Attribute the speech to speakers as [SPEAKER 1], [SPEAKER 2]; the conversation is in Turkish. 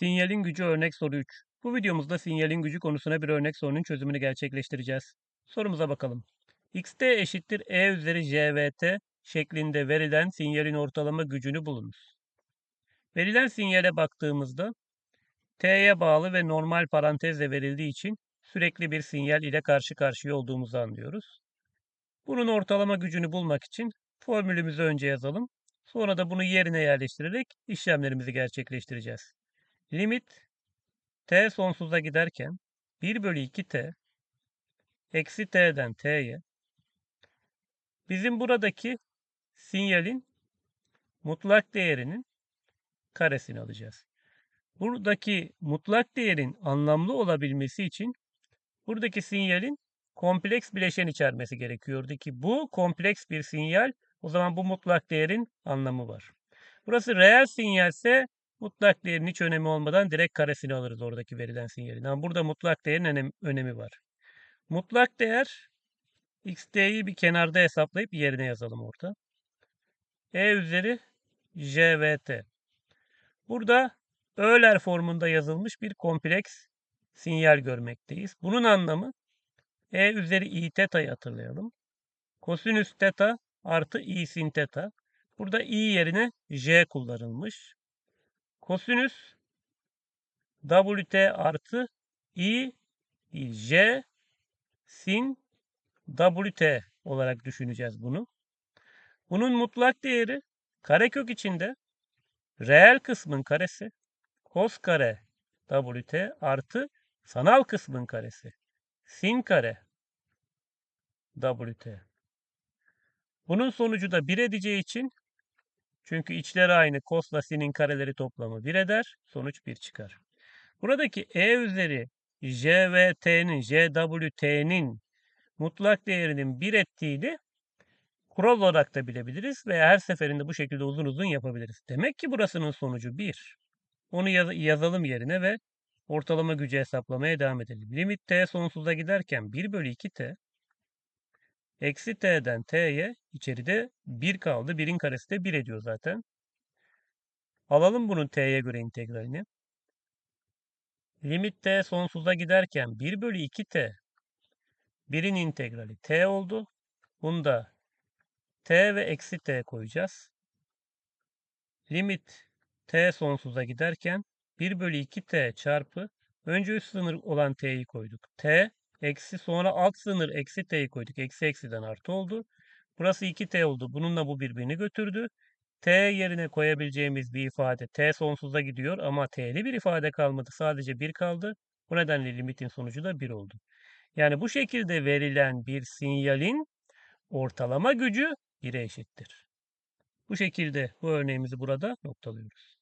[SPEAKER 1] Sinyalin gücü örnek soru 3. Bu videomuzda sinyalin gücü konusuna bir örnek sorunun çözümünü gerçekleştireceğiz. Sorumuza bakalım. xt eşittir e üzeri jvt şeklinde verilen sinyalin ortalama gücünü bulunuz. Verilen sinyale baktığımızda t'ye bağlı ve normal parantezle verildiği için sürekli bir sinyal ile karşı karşıya olduğumuzu anlıyoruz. Bunun ortalama gücünü bulmak için formülümüzü önce yazalım. Sonra da bunu yerine yerleştirerek işlemlerimizi gerçekleştireceğiz. Limit t sonsuza giderken 1 bölü 2t eksi t'den t'ye bizim buradaki sinyalin mutlak değerinin karesini alacağız. Buradaki mutlak değerin anlamlı olabilmesi için buradaki sinyalin kompleks bileşen içermesi gerekiyordu ki bu kompleks bir sinyal o zaman bu mutlak değerin anlamı var. Burası reel sinyalse mutlak değerin hiç önemi olmadan direkt karesini alırız oradaki verilen sinyalin. Ama burada mutlak değerin önem, önemi var. Mutlak değer xt'yi bir kenarda hesaplayıp yerine yazalım orada. e üzeri jvt. Burada Euler formunda yazılmış bir kompleks sinyal görmekteyiz. Bunun anlamı e üzeri i teta'yı hatırlayalım. Kosinüs teta artı i sin teta. Burada i yerine j kullanılmış. Kosinüs wt artı i j sin wt olarak düşüneceğiz bunu. Bunun mutlak değeri karekök içinde reel kısmın karesi cos kare wt artı sanal kısmın karesi sin kare wt. Bunun sonucu da 1 edeceği için çünkü içleri aynı cosla sin'in kareleri toplamı 1 eder. Sonuç 1 çıkar. Buradaki e üzeri jvt'nin jwt'nin mutlak değerinin 1 ettiğini kural olarak da bilebiliriz veya her seferinde bu şekilde uzun uzun yapabiliriz. Demek ki burasının sonucu 1. Onu yaz yazalım yerine ve ortalama gücü hesaplamaya devam edelim. Limit t sonsuza giderken 1 bölü 2t eksi t'den t'ye içeride 1 kaldı. 1'in karesi de 1 ediyor zaten. Alalım bunun t'ye göre integralini. Limit t sonsuza giderken 1 bölü 2t 1'in integrali t oldu. Bunda t ve eksi t koyacağız. Limit t sonsuza giderken 1 bölü 2t çarpı önce üst sınır olan t'yi koyduk. t eksi sonra alt sınır eksi t'yi koyduk. Eksi eksiden artı oldu. Burası 2t oldu. Bununla bu birbirini götürdü. t yerine koyabileceğimiz bir ifade t sonsuza gidiyor ama t'li bir ifade kalmadı. Sadece 1 kaldı. Bu nedenle limitin sonucu da 1 oldu. Yani bu şekilde verilen bir sinyalin ortalama gücü 1'e eşittir. Bu şekilde bu örneğimizi burada noktalıyoruz.